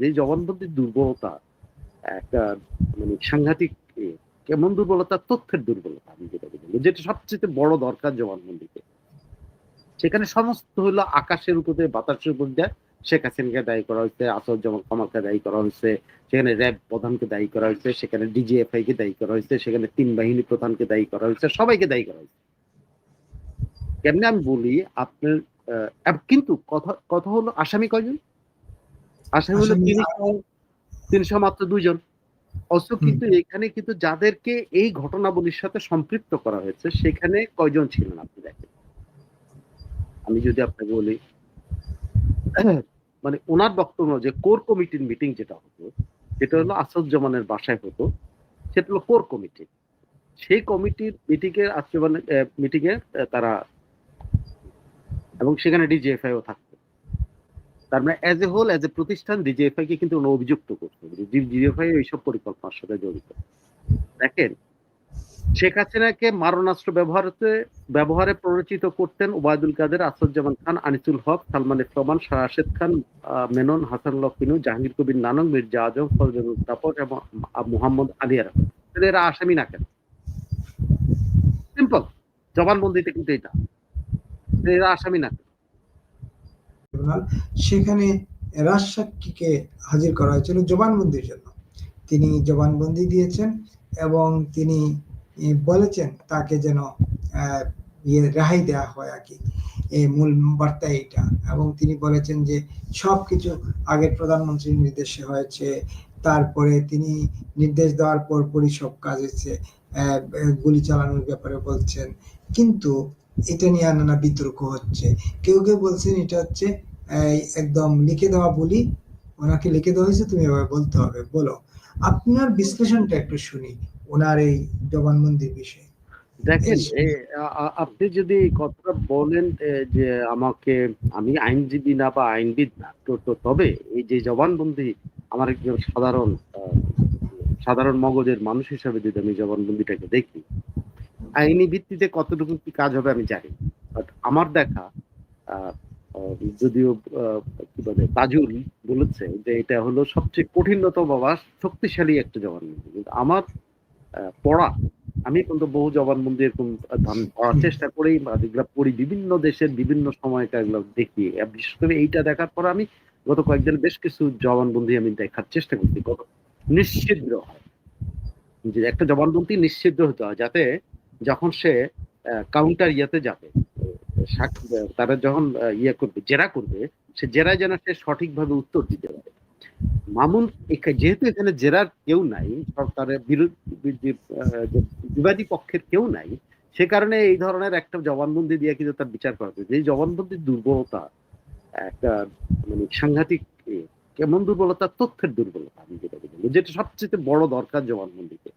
যে জবানবন্দির দুর্বলতা একটা মানে সাংঘাতিক কেমন দুর্বলতা? তথ্যের দুর্বলতা, আমি যেটা বলব যেটা সবচেয়ে বড় দরকার জবানবন্দিতে। সেখানে সমস্ত হলো আকাশের উপর দিয়ে, বাতাসের উপর দিয়ে শেখ হাসিনাকে দায়ী করা হয়েছে, আসাদুজ্জামান কামালকে দায়ী করা হয়েছে, সেখানে র্যাব প্রধানকে দায়ী করা হয়েছে, সেখানে ডিজিএফআই কে দায়ী করা হয়েছে, সেখানে তিন বাহিনী প্রধানকে দায়ী করা হয়েছে, সবাইকে দায়ী করা হয়েছে। কেমনি আমি বলি, আপনার কিন্তু কথা কথা হলো আসামি কয়জন? আসামি হলো তিনশো মাত্র দুইজন। অথচ কিন্তু এখানে কিন্তু যাদেরকে এই ঘটনাবলীর সাথে সম্পৃক্ত করা হয়েছে সেখানে কয়জন ছিলেন আপনি দেখেন? আমি যদি আপনাকে বলি মানে ওনার বক্তব্য যে কোর কমিটির মিটিং যেটা হতো যেটা হলো আসাদুজ্জামানের বাসায় হতো সেটা হলো কোর কমিটি। সেই কমিটির মিটিং এর আসাদুজ্জামানের মিটিং এ তারা এবং সেখানে ডিজিএফআইও থাকতো। তার মানে as a whole as a প্রতিষ্ঠান ডিজিএফআই কে কিন্তু অভিযুক্ত করতো ডিজিএফআই এইসব পরিকল্পনার সাথে জড়িত। দেখেন, শেখ হাসিনাকে মারণাস্ত্র ব্যবহারতে, ব্যবহারে প্ররোচিত করতেন ওবায়দুল কাদের, আসাদুজ্জামান খান, আনিসুল হক, সালমান ইফ রহমান, শাহ রাশেদ খান মেনন, হাসান লকিনু জাহাঙ্গীর কবির নানক, মির্জা আজম, ফজলুল তাপস এবং মুহাম্মদ আলী আরা। এরা আসামি না কেন? সিম্পল জবানবন্দিতে কিন্তু এটা। এরা আসামি না কেন? ট্রাইব্যুনাল সেখানে রাজসাক্ষীকে হাজির করা হয়েছিল জবানবন্দির জন্য। তিনি জবানবন্দি দিয়েছেন এবং তিনি বলেছেন তাকে যেন ইয়ে রেহাই দেওয়া হয় আর কি। এই মূল বার্তা এটা এবং তিনি বলেছেন যে সব কিছু আগের প্রধানমন্ত্রীর নির্দেশে হয়েছে। তারপরে তিনি নির্দেশ দেওয়ার পর পরই সব কাজ আহ, গুলি চালানোর ব্যাপারে বলছেন। কিন্তু এটা নিয়ে নানা বিতর্ক হচ্ছে। কেউ কেউ বলছেন এটা হচ্ছে একদম লিখে দেওয়া বলি ওনাকে লিখে দেওয়া হয়েছে তুমি এভাবে বলতে হবে। বলো আপনার বিশ্লেষণটা একটু শুনি ওনার এই জবানবন্দির বিষয়ে। দেখেন আপনি যদি কথাটা বলেন যে আমাকে আমি আইনজীবী না বা আইনবিদ না তো তো তবে এই যে জবানবন্দি আমার একজন সাধারণ আহ, সাধারণ মগজের মানুষ হিসাবে যদি আমি জবানবন্দিটাকে দেখি আইনি ভিত্তিতে কতটুকু কি কাজ হবে আমি জানি বাট আমার দেখা যদিও কি বলে, তাজুল বলেছে যে এটা হলো সবচেয়ে কঠিনতম বা শক্তিশালী একটা জবানবন্দি। কিন্তু আমার পড়া, আমি কিন্তু বহু জবানবন্দি এরকম পড়ার চেষ্টা করি বা যেগুলো পড়ি বিভিন্ন দেশের বিভিন্ন সময়কার এগুলো দেখি। বিশেষ করে এইটা দেখার পর আমি গত কয়েকদিন বেশ কিছু জবানবন্দি আমি দেখার চেষ্টা করছি। কত নিশ্চিদ্র হয়। যে একটা জবানবন্দি নিশ্চিদ্র হতে হয় যাতে যখন সে কাউন্টার ইয়েতে যাবে তারা যখন ইয়ে করবে, জেরা করবে, সে জেরায় যেন সে সঠিকভাবে উত্তর দিতে পারে। মামুন যেহেতু এখানে জেরার কেউ নাই সরকারের বিরোধী বিবাদী পক্ষের কেউ নাই, সে কারণে এই ধরনের একটা জবানবন্দি দিয়ে কিন্তু তার বিচার করা এই জবানবন্দির দুর্বলতা, একটা মানে সাংঘাতিক কেমন দুর্বলতা, তথ্যের দুর্বলতা, আমি যেটা বলব যেটা সবচেয়ে বড় দরকার জবানবন্দিতে।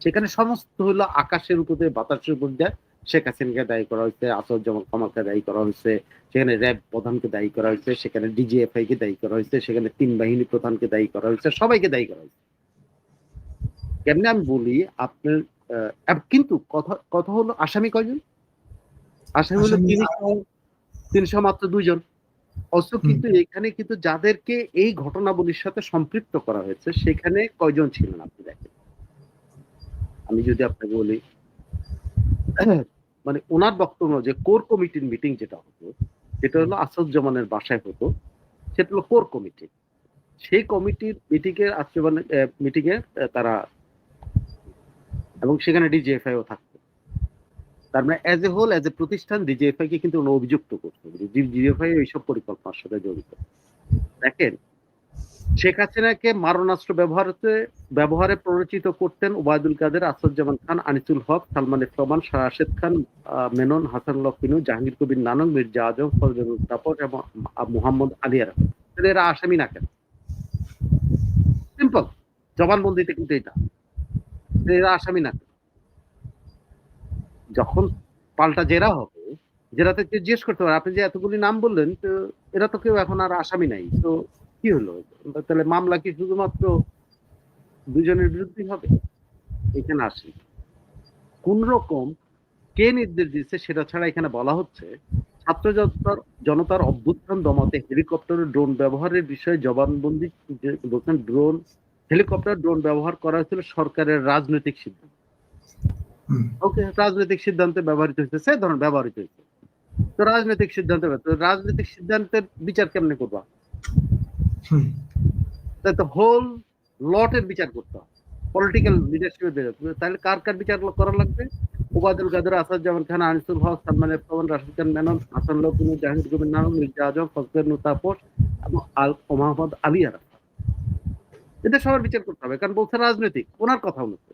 সেখানে সমস্ত হলো আকাশের উপর দিয়ে বাতাসের উপর দিয়ে শেখ হাসিনাকে দায়ী করা হয়েছে আসাদুজ্জামান কামালকে দায়ী করা হয়েছে সেখানে র্যাব প্রধানকে দায়ী করা হয়েছে সেখানে ডিজিএফআই কে দায়ী করা হয়েছে সেখানে তিন বাহিনী প্রধানকে দায়ী করা হয়েছে সবাইকে দায়ী করা হয়েছে। কেমনি আমি বলি আপনার কিন্তু কথা কথা হলো আসামি কয়জন? আসামি হলো তিনশো তিনশো মাত্র দুইজন। অথচ কিন্তু এখানে কিন্তু যাদেরকে এই ঘটনাবলীর সাথে সম্পৃক্ত করা হয়েছে সেখানে কয়জন ছিলেন আপনি দেখেন? আমি যদি আপনাকে বলি মানে ওনার বক্তব্য যে কোর কমিটির মিটিং যেটা হতো যেটা হলো আসাদুজ্জামানের বাসায় হতো সেটা হলো কোর কমিটি। সেই কমিটির মিটিং এর আসাদুজ্জামানের মিটিং এ আহ, তারা এবং সেখানে ডিজিএফআইও থাকতো। তার মানে as a whole as a প্রতিষ্ঠান ডিজিএফআই কে কিন্তু অভিযুক্ত করতো। ডিজিএফআই এইসব পরিকল্পনার সাথে জড়িত। দেখেন শেখ হাসিনাকে মারণাস্ত্র ব্যবহারতে ব্যবহারে প্ররোচিত করতেন ওবায়দুল কাদের, আসাদুজ্জামান খান, আনিসুল হক, সালমান রহমান, শাহ খান মেনন, হাসান লকিনু জাহাঙ্গীর কবির, নানক, মির্জা আজম, ফজলুল তাপস এবং মুহাম্মদ আলী এরা। আসামি না কেন? সিম্পল জবানবন্দিতে কিন্তু এটা। এরা আসামি না? যখন পাল্টা জেরা হবে, জেরাতে জিজ্ঞেস করতে পারে আপনি যে এতগুলি নাম বললেন, তো এরা তো কেউ এখন আর আসামি নাই। তো কি হলো? তাহলে মামলা কি শুধুমাত্র দুজনের বিরুদ্ধে হবে। এখানে আসি। কোন রকম কে নির্দেশ দিচ্ছে সেটা ছাড়া এখানে বলা হচ্ছে ছাত্র জনতার জনতার অভ্যুত্থান দমাতে হেলিকপ্টার ও ড্রোন ব্যবহারের বিষয়ে জবানবন্দি বলছেন ড্রোন হেলিকপ্টার ড্রোন ব্যবহার করা হয়েছিল সরকারের রাজনৈতিক সিদ্ধান্ত। ওকে রাজনৈতিক সিদ্ধান্তে ব্যবহৃত হয়েছে সে ধরনের ব্যবহৃত হয়েছে। তো রাজনৈতিক সিদ্ধান্তে রাজনৈতিক সিদ্ধান্তের বিচার কেমনে করবা? তাই তো হোল লটের বিচার করতে হবে। পলিটিক্যাল লিডারশিপের তাহলে কার কার বিচার করা লাগবে? ওবায়দুল কাদের, আসাদুজ্জামান খান, আনিসুল হক, সালমান এফ রাশিদ খান মেনন হাসান লকুন জাহাঙ্গীর কবির নাম, মির্জা আজম ফজলের নুতাপোষ এবং আল মোহাম্মদ আলী আরা। এটা সবার বিচার করতে হবে, কারণ বলছে রাজনৈতিক। ওনার কথা বলছে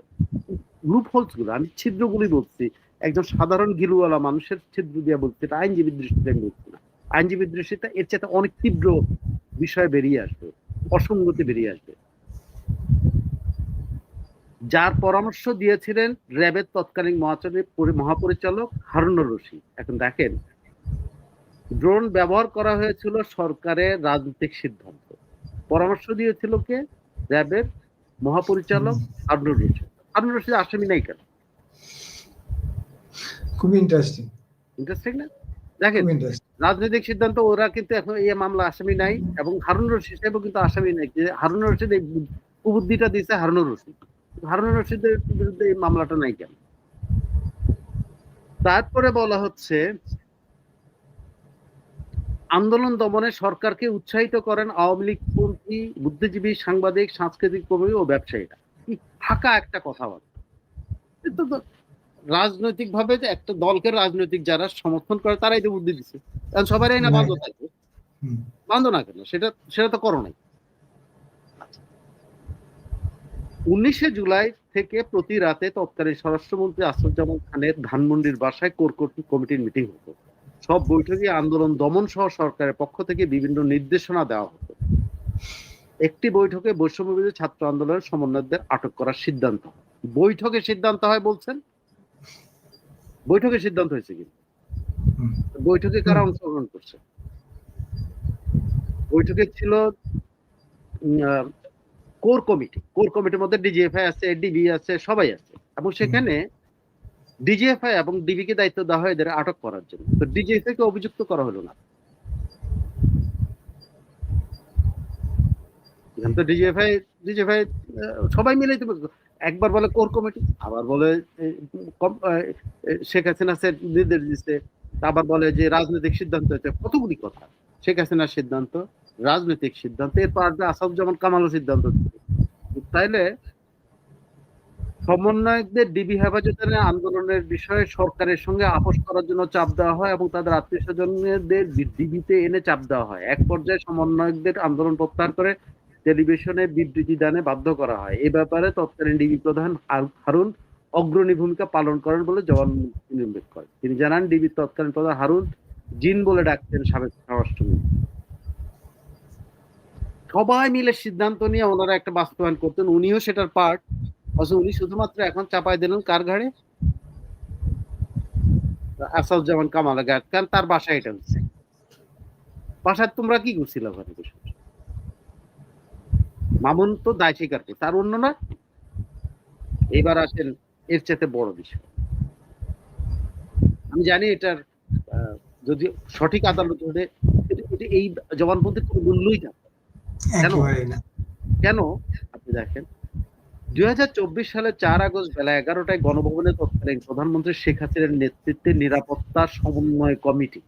গ্রুপ হোলসগুলো আমি ছিদ্রগুলি বলছি। একজন সাধারণ গিলুওয়ালা মানুষের ছিদ্র দিয়ে বলছি, এটা আইনজীবীর দৃষ্টিতে আমি বলছি না। আইনজীবীর দৃষ্টিতে এর চেয়ে অনেক তীব্র বিষয় বেরিয়ে আসবে, অসঙ্গতি বেরিয়ে আসবে। যার পরামর্শ দিয়েছিলেন র্যাবের তৎকালীন মহাপরিচালক হারুনুর রশিদ। এখন দেখেন ড্রোন ব্যবহার করা হয়েছিল সরকারের রাজনৈতিক সিদ্ধান্ত। পরামর্শ দিয়েছিল কে? র্যাবের মহাপরিচালক হারুনুর রশিদ। হারুনুর রশিদ আসামি নাই কেন? খুবই ইন্টারেস্টিং ইন্টারেস্টিং না? দেখেন রাজনৈতিক সিদ্ধান্ত ওরা কিন্তু এখন এই মামলা আসামি নাই এবং হারুন রশিদ সাহেবও কিন্তু আসামি নাই। হারুন রশিদ এই কুবুদ্ধিটা দিয়েছে হারুনুর রশিদ। হারুনুর রশিদের বিরুদ্ধে এই মামলাটা নাই কেন? তারপরে বলা হচ্ছে আন্দোলন দমনে সরকারকে উৎসাহিত করেন আওয়ামী লীগ পন্থী বুদ্ধিজীবী সাংবাদিক সাংস্কৃতিক কর্মী ও ব্যবসায়ীরা। কি ফাঁকা একটা কথাবার্তা কিন্তু রাজনৈতিক ভাবে যে একটা দলকে রাজনৈতিক যারা সমর্থন করে তারাই তো বুদ্ধি দিচ্ছে কারণ সবারই না Right. বাধ্য থাকে হুম, বান্ধ না কেন? সেটা সেটা তো করো নাই। উনিশে জুলাই থেকে প্রতি রাতে তৎকালীন স্বরাষ্ট্রমন্ত্রী আসাদুজ্জামান খানের ধানমন্ডির বাসায় কোর কমিটির মিটিং হতো। সব বৈঠকে আন্দোলন দমন সহ সরকারের পক্ষ থেকে বিভিন্ন নির্দেশনা দেওয়া হতো। একটি বৈঠকে বৈষম্যবিরোধী ছাত্র আন্দোলনের সমন্বয়কদের আটক করার সিদ্ধান্ত। বৈঠকে সিদ্ধান্ত হয় বলছেন? বৈঠকে সিদ্ধান্ত হয়েছে কি? বৈঠকে কারা অংশগ্রহণ করছে? বৈঠকে ছিল কোর কমিটি কোর কমিটির মধ্যে ডিজিএফআই আছে ডিবি আছে সবাই আছে। এবং সেখানে ডিজিএফআই এবং ডিবি কে দায়িত্ব দেওয়া হয় এদের আটক করার জন্য। তো ডিজিএফআই কে অভিযুক্ত করা হলো না। তো ডিজিএফআই ডিজিএফআই সবাই মিলে তো একবার বলে কোর কমিটি আবার বলে শেখ হাসিনা সে নির্দেশ দিচ্ছে আবার বলে যে রাজনৈতিক সিদ্ধান্ত হচ্ছে কতগুলি কথা। শেখ হাসিনার সিদ্ধান্ত রাজনৈতিক সিদ্ধান্ত, এরপর আসবে আসাদুজ্জামান কামালও সিদ্ধান্ত তাইলে সমন্বয়কদের ডিবি হেফাজতের আন্দোলনের বিষয়ে সরকারের সঙ্গে আপোষ করার জন্য চাপ দেওয়া হয় এবং তাদের আত্মীয় স্বজনদের ডিবিতে এনে চাপ দেওয়া হয়। এক পর্যায়ে সমন্বয়কদের আন্দোলন প্রত্যাহার করে টেলিভিশনে বিবৃতি দানে বাধ্য করা হয়। এই ব্যাপারে তৎকালীন ডিবি প্রধান হারুন অগ্রণী ভূমিকা পালন করেন বলে জবানবন্দি উল্লেখ করেন। তিনি জানান ডিবির তৎকালীন প্রধান হারুন জিন বলে ডাকতেন সাবেক স্বরাষ্ট্রমন্ত্রী। সবাই মিলে সিদ্ধান্ত নিয়ে ওনারা একটা বাস্তবায়ন করতেন। উনিও সেটার পার্ট অথচ উনি শুধুমাত্র এখন চাপাই দিলেন কার ঘাড়ে? আসাদুজ্জামান কামাল ঘাট কারণ তার বাসা এটা হচ্ছে। বাসায় তোমরা কি করছিল? মামুন তো দায় স্বীকার করে। তার অন্য না? এবার আসেন এর চেয়ে বড় বিষয়। আমি জানি এটার যদি সঠিক আদালত হলে এই জবানবন্দির কোনো মূল্যই না কেন? কেন? আপনি দেখেন দুই সালের চার আগস্ট বেলা এগারোটায় গণভবনে তৎকালীন প্রধানমন্ত্রী শেখ হাসিনার নেতৃত্বে নিরাপত্তা সমন্বয় কমিটি।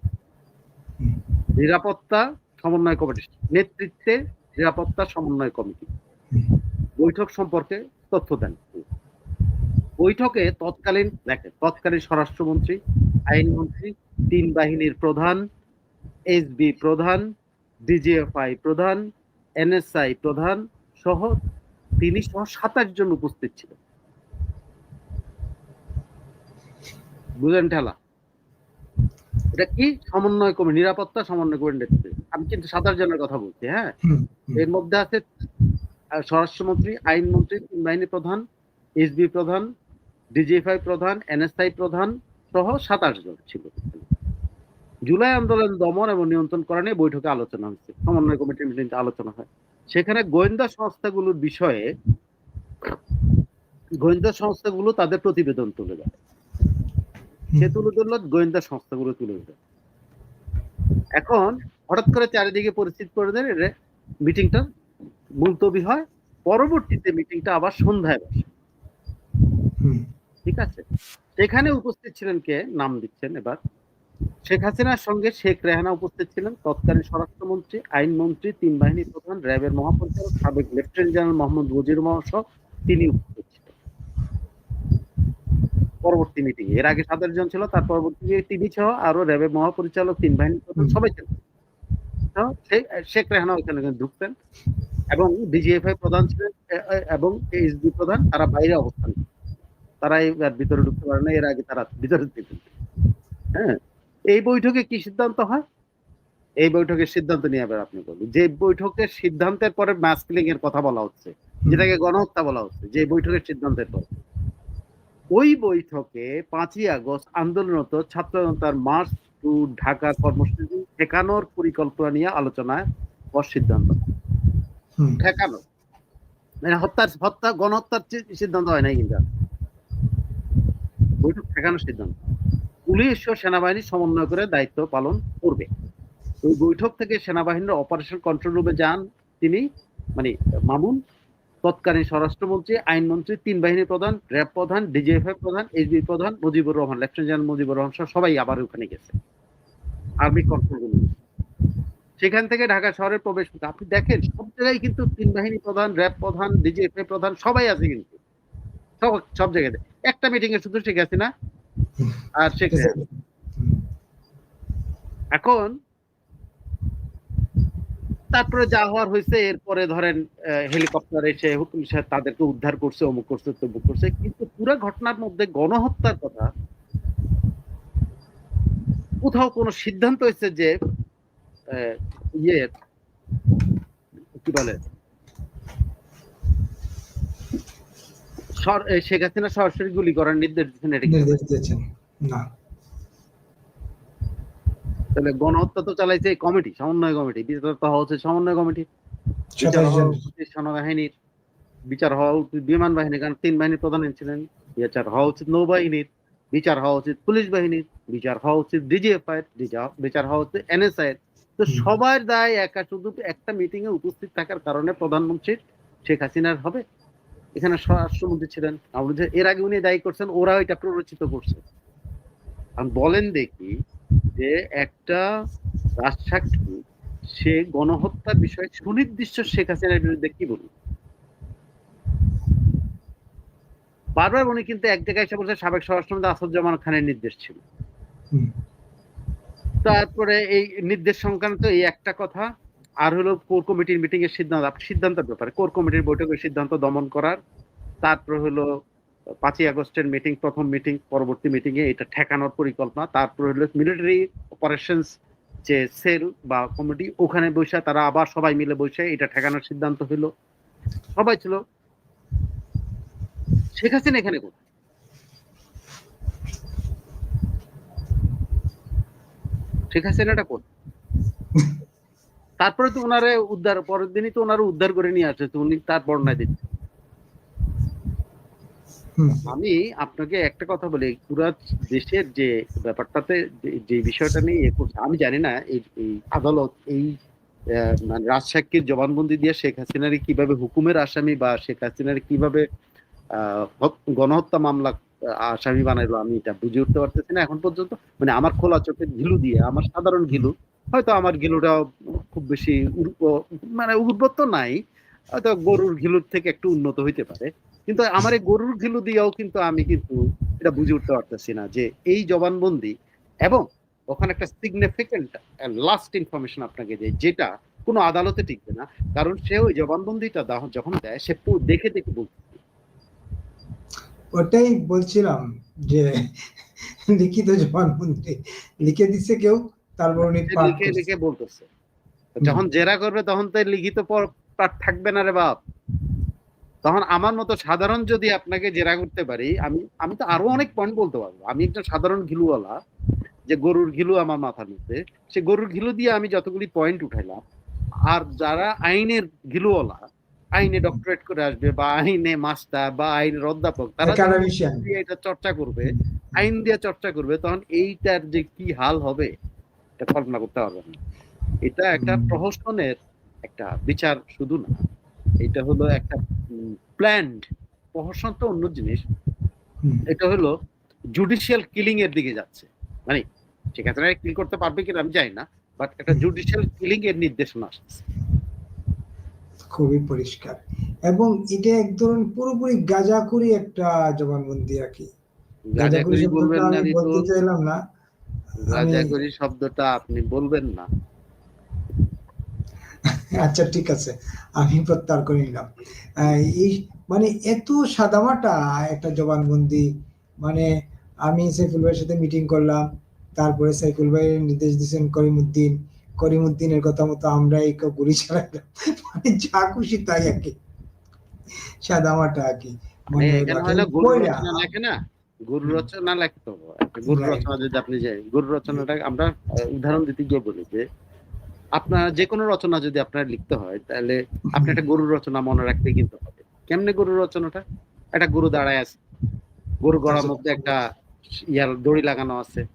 নিরাপত্তা সমন্বয় কমিটি। নেতৃত্বে নিরাপত্তা সমন্বয় কমিটি। বৈঠক সম্পর্কে তথ্য দেন। বৈঠকে তৎকালীন দেখেন তৎকালীন স্বরাষ্ট্রমন্ত্রী আইনমন্ত্রী তিন বাহিনীর প্রধান এসবি প্রধান ডিজিএফআই প্রধান এনএসআই প্রধান সহ তিনি সহ সাতাশ জন উপস্থিত ছিলেন। বুঝলেন ঠেলা? এটা কি সমন্বয় কমিটি? নিরাপত্তা সমন্বয় কমিটি নেতৃত্বে। আমি কিন্তু সাতাশ জনের কথা বলছি হ্যাঁ? এর মধ্যে আছে স্বরাষ্ট্রমন্ত্রী আইনমন্ত্রী তিন বাহিনী প্রধান এসবি প্রধান ডিজিএফআই প্রধান এনএসআই প্রধান সহ সাতাশ জন ছিল। জুলাই আন্দোলন দমন এবং নিয়ন্ত্রণ করা নিয়ে বৈঠকে আলোচনা হচ্ছে। সমন্বয় কমিটির মিটিংতে আলোচনা হয়। সেখানে গোয়েন্দা সংস্থাগুলোর বিষয়ে গোয়েন্দা সংস্থাগুলো তাদের প্রতিবেদন তুলে দেয় সে তুলে ধরলো গোয়েন্দা সংস্থাগুলো তুলে দেয় এখন হঠাৎ করে চারিদিকে পরিস্থিতি করে দেন মিটিংটা মুলতবি হয় পরবর্তীতে মিটিংটা আবার সন্ধ্যায় বসে। ঠিক আছে? সেখানে উপস্থিত ছিলেন কে? নাম দিচ্ছেন এবার। শেখ হাসিনার সঙ্গে শেখ রেহানা উপস্থিত ছিলেন তৎকালীন স্বরাষ্ট্রমন্ত্রী, আইনমন্ত্রী, তিন বাহিনী প্রধান, র্যাবের মহাপরিচালক, সাবেক লেফটেন্যান্ট জেনারেল মোহাম্মদ ওজির মহাসহ তিনি উপস্থিত ছিলেন। পরবর্তী মিটিং এর আগে সাতাশ জন ছিল, তার পরবর্তী তিনি সহ আরও র্যাবের মহাপরিচালক, তিন বাহিনী প্রধান সবাই ছিলেন। শেখ রেহানা ওখানে ঢুকতেন এবং ডিজিএফআই প্রধান ছিলেন এবং এইচডি প্রধান, তারা বাইরে অবস্থান। তারা এবার ভিতরে ঢুকতে পারে না, এর আগে তারা ভিতরে হ্যাঁ এই বৈঠকে কি সিদ্ধান্ত হয়? এই বৈঠকের সিদ্ধান্ত নিয়ে এবার আপনি বলুন। যে বৈঠকের সিদ্ধান্তের পরে মাস্কিলিং এর কথা বলা হচ্ছে যেটাকে গণহত্যা বলা হচ্ছে যে বৈঠকের সিদ্ধান্তের পর। ওই বৈঠকে পাঁচই আগস্ট আন্দোলনরত ছাত্র জনতার মার্চ টু ঢাকা কর্মসূচি ঠেকানোর পরিকল্পনা নিয়ে আলোচনায় পর সিদ্ধান্ত। ঠেকানো। মানে হত্যার হত্যা গণহত্যার সিদ্ধান্ত হয় নাই কিন্তু। বৈঠক ঠেকানোর সিদ্ধান্ত। পুলিশ ও সেনাবাহিনী সমন্বয় করে দায়িত্ব পালন করবে। ওই বৈঠক থেকে সেনাবাহিনীর অপারেশন কন্ট্রোল রুমে যান তিনি মানে মামুন, তৎকালীন স্বরাষ্ট্রমন্ত্রী, আইনমন্ত্রী, তিন বাহিনী প্রধান, র্যাব প্রধান, ডিজিএফআই প্রধান এইচবি প্রধান, মুজিবুর রহমান, লেফটেন্যান্ট জেনারেল মুজিবুর রহমান সহ সবাই আবার ওখানে গেছে। আর্মি কন্ট্রোল রুমে সেখান থেকে ঢাকা শহরের প্রবেশ পথ। আপনি দেখেন, সব জায়গায় কিন্তু তিন বাহিনী প্রধান, র্যাব প্রধান, ডিজিএফআই প্রধান সবাই আছে কিন্তু। সব সব জায়গাতে। একটা মিটিং এ শুধু শেখ হাসিনা আর শেখ এখন তারপরে যা হওয়ার হয়েছে এরপরে ধরেন হেলিকপ্টার এসে পুলিশ তাদেরকে উদ্ধার করছে অমুক করছে তমুক করছে কিন্তু পুরো ঘটনার মধ্যে গণহত্যার কথা কোথাও কোনো সিদ্ধান্ত হয়েছে যে ইয়ে কি বলে সর- এ, শেখ হাসিনা সরাসরি গুলি করার নির্দেশ দিচ্ছেন এটা নির্দেশ দিয়েছেন না। তাহলে গণহত্যা তো চালাইছে এই কমিটি সমন্বয় কমিটি। বিচার তো হওয়া উচিত সমন্বয় কমিটি। সেনাবাহিনীর। বিচার হওয়া উচিত বিমান বাহিনী কারণ তিন বাহিনী প্রধান ছিলেন। বিচার হওয়া উচিত নৌবাহিনীর বিচার হওয়া উচিত পুলিশ বাহিনীর বিচার হওয়া উচিত ডিজিএফআই বিচার হওয়া উচিত এনএসআই তো সবার দায় একা শুধু একটা মিটিং এ উপস্থিত থাকার কারণে প্রধানমন্ত্রীর শেখ হাসিনার হবে। এখানে স্বরাষ্ট্রমন্ত্রী ছিলেন এর আগে উনি দায়ী করছেন ওরা এটা প্ররোচিত করছে। আমি বলেন দেখি যে একটা রাজসাক্ষী সে গণহত্যার বিষয়ে সুনির্দিষ্ট শেখ হাসিনার বিরুদ্ধে কি বলুন বারবার উনি কিন্তু এক জায়গায় এসে বলছে সাবেক স্বরাষ্ট্রমন্ত্রী আসাদুজ্জামান খানের নির্দেশ ছিল। তারপরে এই নির্দেশ সংক্রান্ত এই একটা কথা আর হলো কোর কমিটির মিটিং এর সিদ্ধান্ত, সিদ্ধান্তের ব্যাপারে, কোর কমিটির বৈঠকের সিদ্ধান্ত দমন করার, তারপর হলো পাঁচই আগস্টের মিটিং প্রথম মিটিং পরবর্তী মিটিং এ এটা ঠেকানোর পরিকল্পনা, তারপর হলো মিলিটারি অপারেশনস যে সেল বা কমিটি ওখানে বসে তারা আবার সবাই মিলে বসে এটা ঠেকানোর সিদ্ধান্ত হলো। সবাই ছিল। শেখ হাসিনা এখানে কোথায়? শেখ হাসিনাটা কোথায়? তারপরে তো ওনারে উদ্ধার পরের দিনই তো ওনারা উদ্ধার করে নিয়ে আসছে তো উনি তার বর্ণনা দিচ্ছে। আমি আপনাকে একটা কথা বলি পুরা দেশের যে ব্যাপারটাতে যে- বিষয়টা নিয়ে আমি জানি না এই আদালত এই মানে রাজসাক্ষীর জবানবন্দি দিয়ে শেখ হাসিনার কীভাবে হুকুমের আসামি বা শেখ হাসিনার কীভাবে আহ, গণহত্যা মামলা আসামি বানাইলো আমি এটা বুঝে উঠতে পারতেছি না। এখন পর্যন্ত মানে আমার খোলা চোখে ঘিলু দিয়ে আমার সাধারণ ঘিলু হয়তো আমার ঘিলুটা খুব বেশি মানে উর্বর নাই হয়তো গরুর ঘিলুর থেকে একটু উন্নত হইতে পারে। কিন্তু আমার এই গরুর ঘিলু দিয়েও কিন্তু আমি কিন্তু এটা বুঝে উঠতে পারতেছি না যে এই জবানবন্দি এবং ওখানে একটা সিগনিফিকেন্ট লাস্ট ইনফরমেশন আপনাকে দেয় যেটা কোনো আদালতে টিকবে না। কারণ সে ওই জবানবন্দিটা দাহ- যখন দেয় সে পু- দেখে দেখে বলছে ওটাই বলছিলাম যে লিখিত জবানবন্দি লিখে দিচ্ছে কেউ তারপর লিখে লিখে বলতেছে। যখন জেরা করবে তখন তো লিখিত পর- পাঠ থাকবে না রে বাপ। তখন আমার মতো সাধারণ যদি আপনাকে জেরা করতে পারি আমি আমি তো আরও অনেক পয়েন্ট বলতে পারব। আমি একজন সাধারণ ঘিলুওয়ালা যে গরুর ঘিলু আমার মাথার মধ্যে সে গরুর ঘিলু দিয়ে আমি যতগুলি পয়েন্ট উঠাইলাম আর যারা আইনের ঘিলুওয়ালা আইনে ডক্টরেট করে আসবে বা আইনে মাস্টার বা আইনের অধ্যাপক তারা এটা চর্চা করবে আইন দিয়ে চর্চা করবে তখন এইটার যে কি হাল হবে এটা এটা কল্পনা করতে পারবেন না। এটা একটা প্রহসনের একটা বিচার শুধু না এটা হলো একটা প্ল্যান্ড প্রহসন তো অন্য জিনিস। এটা হলো জুডিশিয়াল কিলিং এর দিকে যাচ্ছে। মানে ঠিক আছে কিল করতে পারবে কিনা আমি জানি না বাট একটা জুডিশিয়াল কিলিং এর নির্দেশনা আসছে। খুবই পরিষ্কার। এবং এটা এক ধরনের পুরোপুরি গাজাখুরি একটা জবানবন্দি আর কি। গাজাখুরি বলবেন না আমি বলতে চাইলাম না। আমি গাজাখুরি শব্দটা আপনি বলবেন না। আচ্ছা ঠিক আছে। আমি প্রত্যাহার করে নিলাম। এই মানে এত সাদামাটা একটা জবানবন্দি মানে আমি সাইফুল ভাইয়ের সাথে মিটিং করলাম তারপরে সাইফুল ভাই নির্দেশ দিয়েছেন করিমুদ্দিন। করিমুদ্দিনের কথা মতো আমরা এই গুলি চালাইলাম। মানে যা খুশি তাই আর কি। সাদামাটা আর কি। মানে গুরু রচনা না? গুরু রচনা লেখতে গুরু রচনা যদি আপনি যে গুরু রচনাটা আমরা উদাহরণ দিতে গিয়ে বলি যে আপনার যে কোনো রচনা যদি আপনার লিখতে হয়, তাহলে আপনি একটা গরু রচনা মনে রাখতে কিন্তু হবে। কেমনে গরু রচনাটা? একটা গরু দাঁড়ায় আছে। গরু গড়ার। মধ্যে একটা ইয়ার দড়ি লাগানো আছে।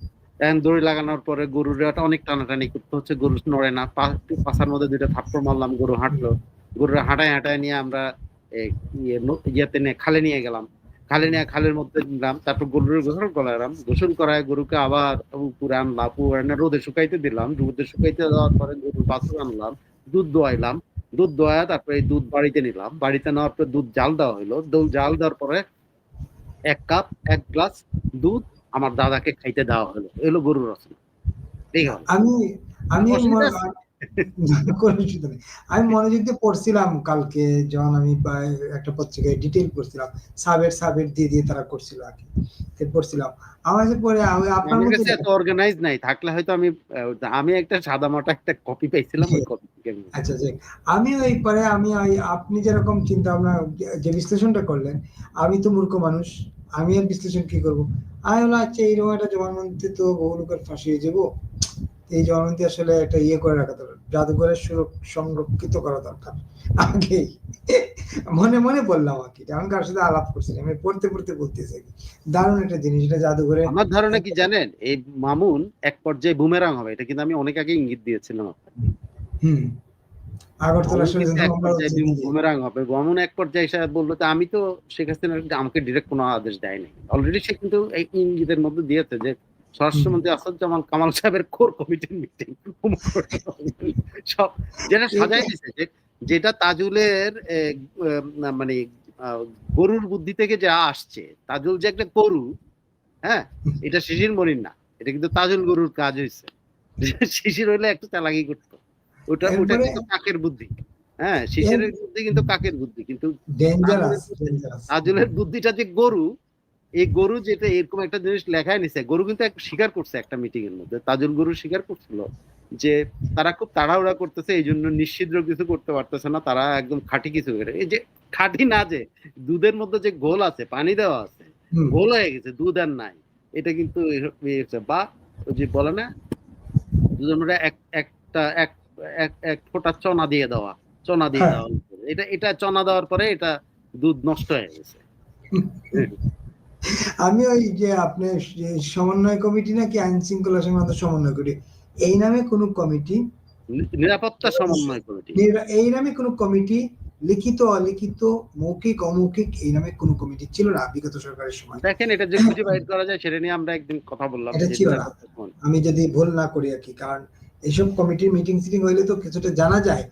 দড়ি লাগানোর পরে গরুর একটা অনেক টানাটানি করতে হচ্ছে, গরু নড়ে না। পা- পাছার মধ্যে দুইটা থাপ্পড় মারলাম, গরু হাঁটলো। গরুরা হাঁটায় হাঁটায় নিয়ে আমরা ইয়ে ইয়েতে নিয়ে, খালে নিয়ে গেলাম। খালে নিয়ে খালের মধ্যে নিলাম তারপর গরুর গোসল করালাম গোসল করায় গরুকে আবার উপরে আনলাম রোদে শুকাইতে দিলাম রোদে শুকাইতে দেওয়ার পরে গরুর বাছুর আনলাম দুধ দোয়াইলাম দুধ দোয়া তারপরে এই দুধ বাড়িতে নিলাম বাড়িতে নেওয়ার পরে দুধ জাল দেওয়া হইল দুধ জাল দেওয়ার পরে এক কাপ এক গ্লাস দুধ আমার দাদাকে খাইতে দেওয়া হলো এলো গরুর রচনা। ঠিক আছে আমি আমি আমি মনোযোগ দিয়ে পড়ছিলাম কালকে যখন আমি একটা পত্রিকায় ডিটেল পড়ছিলাম সাবের সাবের দিয়ে দিয়ে তারা করছিল আর কি পড়ছিলাম। আমার কাছে পরে আপনার কাছে এত অর্গানাইজ নাই থাকলে হয়তো আমি আমি একটা সাদা মাটা একটা কপি পাইছিলাম ওই কপি আমি। আচ্ছা আচ্ছা আমি ওই পরে আমি আপনি যেরকম চিন্তা ভাবনা যে বিশ্লেষণটা করলেন আমি তো মূর্খ মানুষ আমি আর বিশ্লেষণ কি করব? আমি হলো আচ্ছা এইরকম একটা জবানবন্দি তো বহু লোকের ফাঁসিয়ে যাব। এই জবানবন্দি আসলে একটা ইয়ে করে রাখা দরকার জাদুঘরের সংরক্ষিত করা দরকার। আগেই মনে মনে বললাম আর কি আমি কার সাথে আলাপ করছিলাম আমি পড়তে পড়তে বলতেছি আর কি। দারুণ একটা জিনিস এটা জাদুঘরে আমার ধারণা কি জানেন এই মামুন এক পর্যায়ে বুমেরাং হবে এটা কিন্তু আমি অনেক আগে ইঙ্গিত দিয়েছিলাম হুম। আগরতলা? বুমেরাং হবে মামুন এক পর্যায়ে এসে বলল যে আমি তো শেখ হাসিনা আমাকে ডিরেক্ট কোনো আদেশ দেয়নি। অলরেডি সে কিন্তু এই ইঙ্গিতের মধ্যে দিয়েছে যে স্বরাষ্ট্রমন্ত্রী আসাদুজ্জামান কামাল সাহেবের কোর কমিটির মিটিং সব যেটা সাজাই দিছে যে যেটা তাজুলের মানে গরুর বুদ্ধি থেকে যা আসছে তাজুল যে একটা গরু হ্যাঁ? এটা শিশির মনির না এটা কিন্তু তাজুল গরুর কাজ হয়েছে শিশির হইলে একটু চালাকি করতো। ওটা ওটা কিন্তু কাকের বুদ্ধি হ্যাঁ? শিশিরের বুদ্ধি কিন্তু কাকের বুদ্ধি কিন্তু তাজুলের বুদ্ধিটা যে গরু এই গরু যেটা এরকম একটা জিনিস লেখায় নিছে গরু কিন্তু এক স্বীকার করছে একটা মিটিং এর মধ্যে। তাজুল গরু স্বীকার করছিল যে তারা খুব তাড়াহুড়া করতেছে এই জন্য নিশ্চিদ্র কিছু করতে পারতেছে না তারা একদম খাঁটি কিছু করে। এই যে খাঁটি না যে দুধের মধ্যে যে গোল আছে পানি দেওয়া আছে গোল হয়ে গেছে দুধ আর নাই। এটা কিন্তু বা ওই যে বলে না দুধের মধ্যে এক একটা এক এক এক ফোঁটা চনা দিয়ে দেওয়া চনা দিয়ে হ্যাঁ। দেওয়া এটা এটা চনা দেওয়ার পরে এটা দুধ নষ্ট হয়ে গেছে। আমি ওই যে আপনার সমন্বয় কমিটি নাকি আইন শৃঙ্খলা সংক্রান্ত সমন্বয় কমিটি এই নামে কোনো কমিটি নিরাপত্তা সমন্বয় কমিটি। এই নামে কোনো কমিটি লিখিত অলিখিত মৌখিক অমৌখিক এই নামে কোনো কমিটি ছিল না বিগত সরকারের সময়। দেখেন এটা যে খুঁজে বাইর করা যায় সেটা নিয়ে আমরা একদিন কথা বললাম। এটা ছিল না। আমি যদি ভুল না করি আর কি কারণ এইসব কমিটির মিটিং সিটিং হইলে তো কিছুটা জানা যায়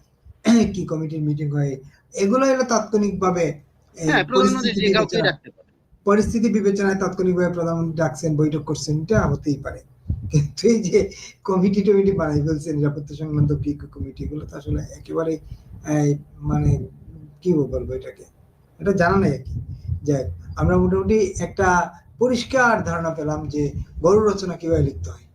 কি কমিটির মিটিং হয়। এগুলো হলো তাৎক্ষণিকভাবে হ্যাঁ প্রধানমন্ত্রী যে কাউকে রাখতে পারে। পরিস্থিতি বিবেচনায় তাৎক্ষণিকভাবে প্রধানমন্ত্রী ডাকছেন, বৈঠক করছেন, এটা হতেই পারে। কিন্তু এই যে কমিটি টমিটি বানাই ফেলছে, নিরাপত্তা সংক্রান্ত কমিটি গুলো তো আসলে একেবারে মানে কি বলব এটাকে? এটা জানা নাই আর কি। যাই আমরা মোটামুটি একটা পরিষ্কার ধারণা পেলাম যে গরু রচনা কীভাবে লিখতে হয়।